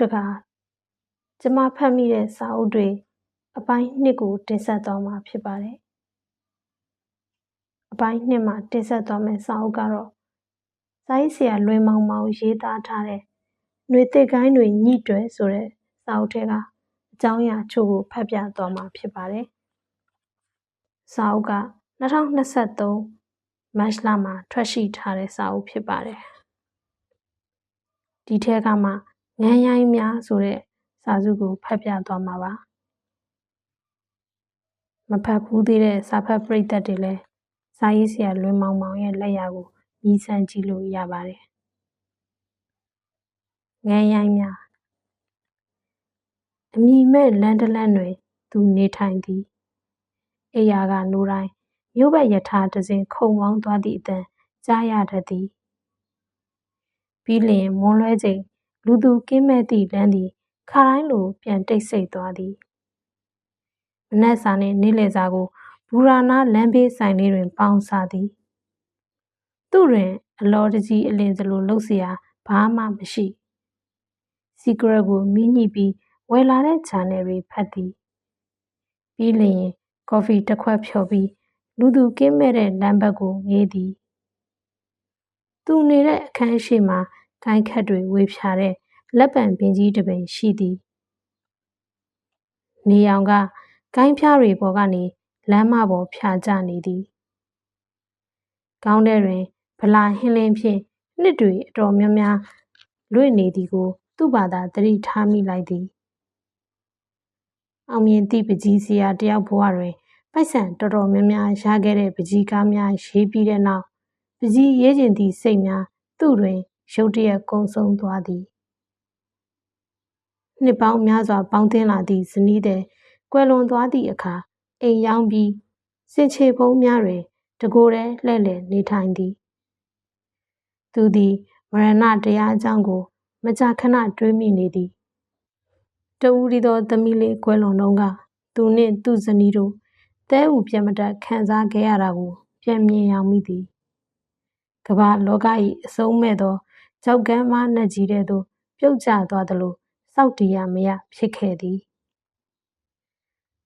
တခါကျမဖတ်မိတဲ့စာအုပ်တွေအပိုင်းနှစ်ကိုတင်ဆက်သွားမှာဖြစ်ပါတယ်အပိုင်းနှစ်မှာတင်ဆက်သွားမယ့်စာအုပ်ကတော့စာရေးဆရာလွင်မောင်မောင်ရေးသားထားတဲ့ຫນွေတစ်ကိုင်းတွေညှိတွယ်ဆိုတဲ့စာအုပ်ထဲကအကြောင်းအရာချို့ကိုဖတ်ပြသွားမှာဖြစ်ပါတယ်စာအုပ်က2023မတ်လမှာထွက်ရှိထားတဲ့စာအုပ်ဖြစ်ပါတယ်ဒီထဲကမှ ငန်းရိုင်းများဆိုတဲ့စာစုကိုဖတ်ပြသွားမှာပါမဖတ်ဘူးသေးတဲ့စာဖတ်ပရိသတ်တွေလည်းစာရေးဆရာလွင်မောင်မောင်ရဲ့လက်ရာကိုညီးဆန်းကြည့်လို့ရပါတယ်ငန်းရိုင်းများအမိမဲ့လန်းတလန်းတွင်သူနေထိုင်သည်အိယာကနိုးတိုင်းမြို့ဘက်ယထာတစဉ်ခုံမောင်းသွားသည့်အတန်ကြားရတတ်သည်ပြီးလျင်မွန်းလွဲချိန် လူသူကင်းမဲ့သည့်လမ်းသည်ခါတိုင်းလိုပြန်တိတ်ဆိတ်သွားသည်မနက်စာနှင့်နေ့လယ်စာကိုဘူရာနာလမ်းဘေးဆိုင်လေးတွင်ပေါင်းစားသည်သူ့တွင်အလောတကြီးအလင်းစလိုလှုပ်เสียဘာမှမရှိစီကရက်ကိုမိညှိပြီးဝယ်လာတဲ့ဂျာနယ်တွေဖတ်သည်ပြီးလျင်ကော်ဖီတစ်ခွက်ဖြော်ပြီးလူသူကင်းမဲ့တဲ့လမ်းဘက်ကိုငေးသည်သူနေတဲ့အခန်းရှိမှ ကိုင်းခတ်တွေဝေဖြာတဲ့လက်ပံပင်ကြီးတစ်ပင်ရှိသည်နေအောင်ကကိုင်းဖျားတွေပေါ်ကနေလမ်းမပေါ်ဖြာကျနေသည်ကောင်းတဲ့တွင်ဗလာဟင်းလင်းဖြင့်နှစ်တွေအတော်များများလွင့်နေသည်ကို သူ့ဘာသာသတိထားမိလိုက်သည်အောင်မြင်သည့်ပကြီးစရာတယောက်ဘဝတွင်ပိုက်ဆံတော်တော်များများရခဲ့တဲ့ပကြီးကားများရေးပြီးတဲ့နောက်ပကြီးရေးကျင်သည့်စိတ်များသူ့တွင် ရုတ်တရက်ကုံဆုံးသွားသည်နှစ်ပေါင်းများစွာပေါင်းသင်းလာသည့်ဇနီးတဲ့ကွယ်လွန်သွားသည့်အခါအိမ်ရောက်ပြီးစင်ချေဖုံးများတွင်တကိုယ်တည်းလှဲ့လည်နေထိုင်သည်သူသည်မရဏတရားအကြောင်းကို မကြာခဏတွေးမိနေသည်တဦးဒီသောသမီးလေးကွယ်လွန်တော့ကသူနှင့်သူ့ဇနီးတို့တဲဥပြတ်မတက်ခံစားခဲ့ရတာကို ပြန်မြင်အောင်မိသည်ကမ္ဘာလောက၏အဆုံးမဲ့သော ကြောက်ကမ်းမနှက်ကြီးတဲ့သို့ ပြုတ်ကျသွားသလို စောက်တရားမရဖြစ်ခဲ့သည်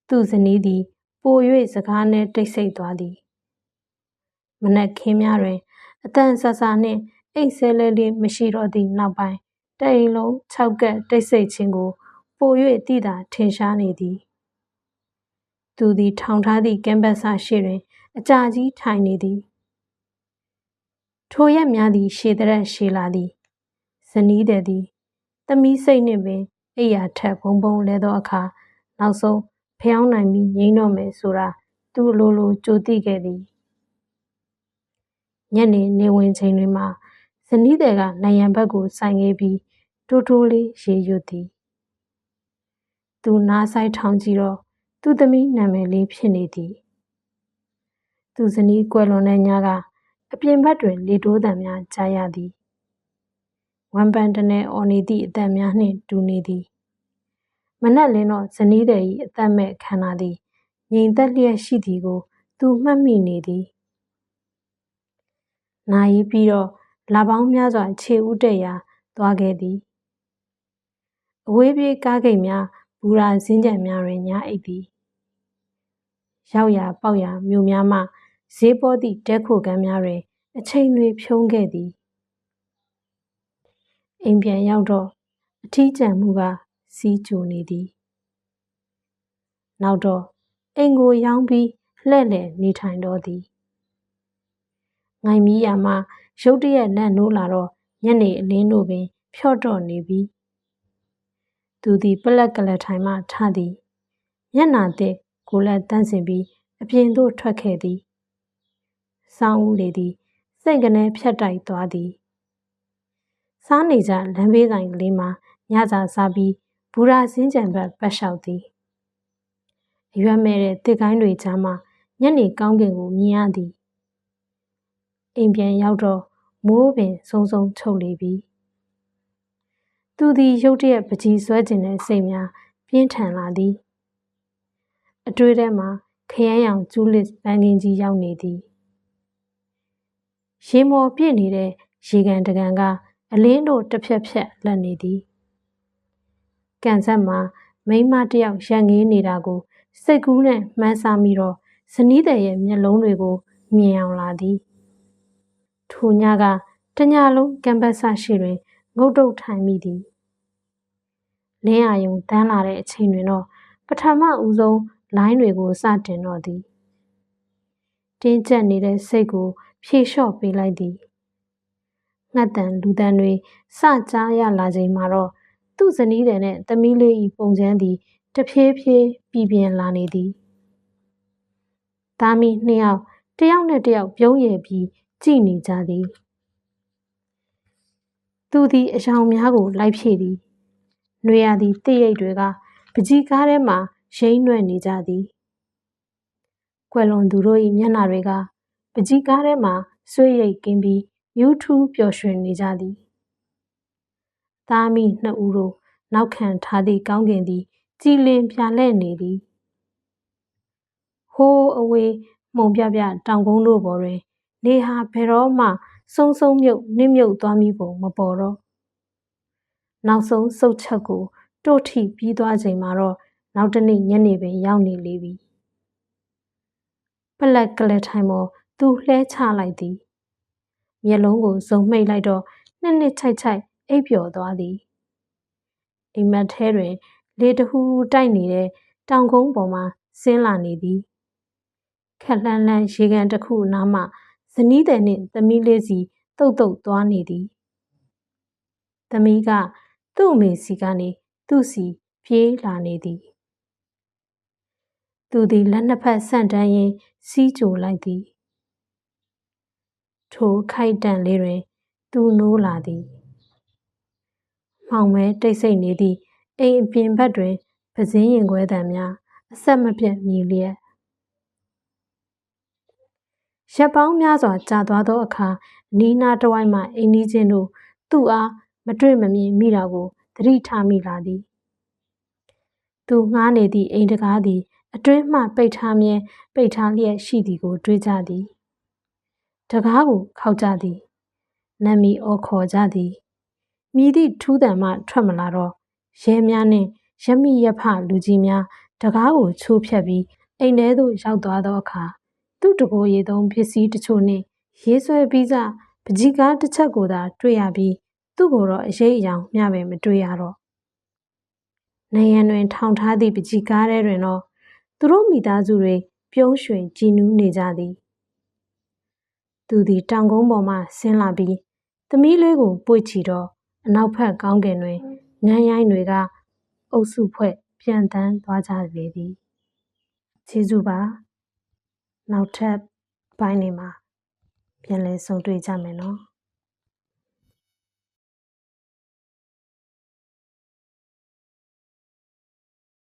သူ့ဇနီးသည် ပို၍စကားနှင့်တိတ်ဆိတ်သွားသည်မနက်ခင်းများတွင် အတန်ဆဆနှင့်အိတ်ဆဲလဲလေးမရှိတော့သည့်နောက်ပိုင်းတိမ်လုံး၆ကက်တိတ်ဆိတ်ခြင်းကို ပို၍တိတာထင်ရှားနေသည်သူသည် ထောင်ထားသည့်ကင်ဘတ်စာရှိတွင် အကြာကြီးထိုင်နေသည် ထိုရက်များသည် ရှည်တဲ့ရှည်လာသည်ဇနီးတဲ့သည်သမီးစိတ်နှင့်ပင်အိယာထက်ဘုံဘုံလဲသောအခါနောက်ဆုံးဖျောင်းနိုင်ပြီးငိမ့်တော့မယ်ဆိုတာသူ့လိုလိုကြိုသိခဲ့သည်ညနေနေဝင်ချိန်တွေမှာဇနီးတဲ့ကနိုင်ရန်ဘက်ကိုဆိုင်ခဲ့ပြီးတိုးတိုးလေးရေရွတ်သည်သူနားဆိုင်ထောင်ကြည့်တော့သူ့သမီးနာမည်လေးဖြစ်နေသည် သူဇနီးကွယ်လွန်တဲ့ညက အပြင်ဘက်တွင် လေတိုးသံများကြားရသည်ဝမ်ပန်တနေအော်နေသည့်အသက်များနှင့်တူနေသည်မနက်လင်းတော့ဇနီးသည်၏အသက်မဲ့ခန္ဓာသည်ငြိမ်သက်လျက်ရှိသည်ကို သူမှတ်မိနေသည်နာရီပြီးတော့လာပေါင်းများစွာခြေဥတက်ရာသွားခဲ့သည်အဝေးပြေးကားဂိတ်များဘူရာစင်းကြံများတွင်ညာအိပ်သည်ရောက်ရာပေါက်ရာမြို့များမှ ဈေးပေါ်သည့်တဲခိုကမ်းများတွင် အချိန်တွေဖြုံးခဲ့သည်အိမ်ပြန်ရောက်တော့အထီးကျန်မှုက စီးကြိုနေသည် နောက်တော့အိမ်ကိုရောင်းပြီးလှဲ့လေနေထိုင်တော့သည်ငိုင်မီးရမှရုတ်တရက်နတ်နိုးလာတော့ညနေအလင်းတို့ပင် ဖြော့တော့နေပြီသူသည်ပလက်ကလက်ထိုင်မှထသည်မျက်နာသည့်ကိုလက်တန်းစင်ပြီးအပြင်သို့ထွက်ခဲ့သည် စောင်းဦးလေသည်စိတ်ကနေဖြတ်တိုက်သွားသည်စားနေကြလမ်းဘေးဆိုင်ကလေးမှာညစာစားပြီးဘူရာစင်းကြံဘက်ပတ်လျှောက်သည်အရွက်မဲ့တဲ့တစ်ကိုင်းတွေကြားမှာညနေကောင်းကင်ကိုမြင်ရသည်အိမ်ပြန်ရောက်တော့မိုးပင်စုံစုံချုပ်လေပြီသူသည်ရုတ်တရက်ပကြီးဆွဲကျင်တဲ့စိတ်များပြင်းထန်လာသည်အတွေ့ထဲမှာခရမ်းရောင်ကျူးလစ်ပန်းကင်းကြီးရောက်နေသည် ရေမော်ပြည့်နေတဲ့ရေကန်တကန်ကအလင်းတို့တစ်ဖြက်ဖြက်လက်နေသည်ကန်ဆက်မှာမိန်းမတစ်ယောက်ရန်ငေးနေတာကို စိတ်ကူးနဲ့မှန်းဆမိတော့ဇနီးတဲ့ရဲ့မျက်လုံးတွေကိုမြင်အောင်လာသည်ထိုညကတညလုံးကမ်ဘတ်ဆရှိတွင်ငုတ်တုတ်ထိုင်မိသည်လင်းအာယုံတန်းလာတဲ့အချိန်တွင်တော့ပထမဦးဆုံးလိုင်းတွေကိုစတင်တော့သည်တင်းကျပ်နေတဲ့စိတ်ကို ဖြေလျှော့ပေးလိုက်သည်ငှက်တန်လူတန်တွေစကြားရလာချိန်မှာတော့သူ့ဇနီးတဲ့နဲ့သမီးလေးဤပုံချမ်းသည်တဖြည်းဖြည်းပြည်ပြင်းလာနေသည်သားမီးနှစ်ယောက်တယောက်နဲ့တယောက်ပြုံးရည်ပြီးကြည်နေကြသည်သူသည်အယောင်များကိုလိုက်ဖြည့်သည်။နှွေရသည့်တည့်ရိပ်တွေကပကြီးကားထဲမှရိမ့်နွဲ့နေကြသည်။ကွယ်လွန်သူတို့၏မျက်နှာတွေက ပကြီးကားထဲမှဆွေးရိပ်ကင်းပြီးမြူးထူးပျော်ရွှင်နေကြသည်။သားမိနှစ်ဦးတို့နောက်ခံထားသည့်ကောင်းကင်သည် ကြည်လင်ပြာလဲ့နေသည်။ဟိုးအဝေးမှုံပြပြတောင်ကုန်းတို့ပေါ်တွင် နေဟာဘယ်တော့မှဆုံဆုံမြုပ်နစ်မြုပ်သွားမိပုံမပေါ်တော့နောက်ဆုံးစုတ်ချက်ကိုတို့ထိပြီးသွားချိန်မှာတော့နောက်တနေ့ညနေပင်ရောက်နေလေပြီပလက်ကလေးထိုင်ပေါ် သူလှဲချလိုက်သည်မျက်လုံးကိုစုံမှိတ်လိုက်တော့နှစ်နှစ်ချိုက်ချိုက်အိပ်ပျော်သွားသည်အိမ်မက်ထဲတွင် လေတဟူတိုက်နေတဲ့တောင်ကုန်းပေါ်မှာဆင်းလာနေသည်ခက်လှမ်းလှမ်းရေကန်တစ်ခုနားမှဇနီးတဲ့နှင့်သမီးလေးစီတုတ်တုတ်သွားနေသည်သမီးကသူ့အမေစီကနေသူ့စီပြေးလာနေသည်သူသည်လက်နှစ်ဖက်ဆန့်တန်းရင်းစီးကြိုလိုက်သည် ထိုခိုက်တန့်လေးတွင် သူနိုးလာသည်မောင်မဲတိတ်ဆိတ်နေသည့်အိမ်အပြင်ဘက်တွင်ပစင်းရင်ခွဲတံများအဆက်မပြတ်မြည်လျက်ရက်ပေါင်းများစွာကြာသွားသောအခါနီးနားတဝိုက်မှအိမ်နီးချင်းတို့သူ့အားမတွေ့မမြင်မိတာကိုသတိထားမိလာသည်သူငှားနေသည့်အိမ်တကားသည် အတွင်းမှပိတ်ထားမြဲပိတ်ထားလျက်ရှိသည်ကို တွေးကြသည် တကားကိုခောက်ကြသည်နတ်မီအော်ခေါ်ကြသည်မြည်သည့်ထူးတံမှထွက်မလာတော့ရဲများနှင့်ရမိရဖလူကြီးများတကားကိုချိုးဖျက်ပြီးအိမ်ထဲသို့ရောက်သွားသောအခါသူ့တကိုယ်ရည်သုံးပစ္စည်းတချို့နှင့်ရေးဆွဲပြီးစပကြီးကားတစ်ချက်ကိုသာတွေ့ရပြီးသူ့ကိုတော့အရေးအယောင်မျှပဲမတွေ့ရတော့နေရန်တွင် ထောင်ထားသည့်ပကြီးကားထဲတွင်တော့သူတို့မိသားစုတွေပြုံးရွှင်ကြည်နူးနေကြသည် သူသည်တောင်ကုန်းပေါ်မှဆင်းလာပြီးသမီးလေးကိုပွေ့ချီတော့အနောက်ဘက်ကောင်းကင်တွင်ငန်းရိုင်းတွေကအုပ်စုဖွဲ့ပြန်တန်းသွားကြလေသည်ကျေးဇူးပါနောက်ထပ်ဘိုင်းနေမှာပြန်လည်ဆုံတွေ့ကြမယ်နော်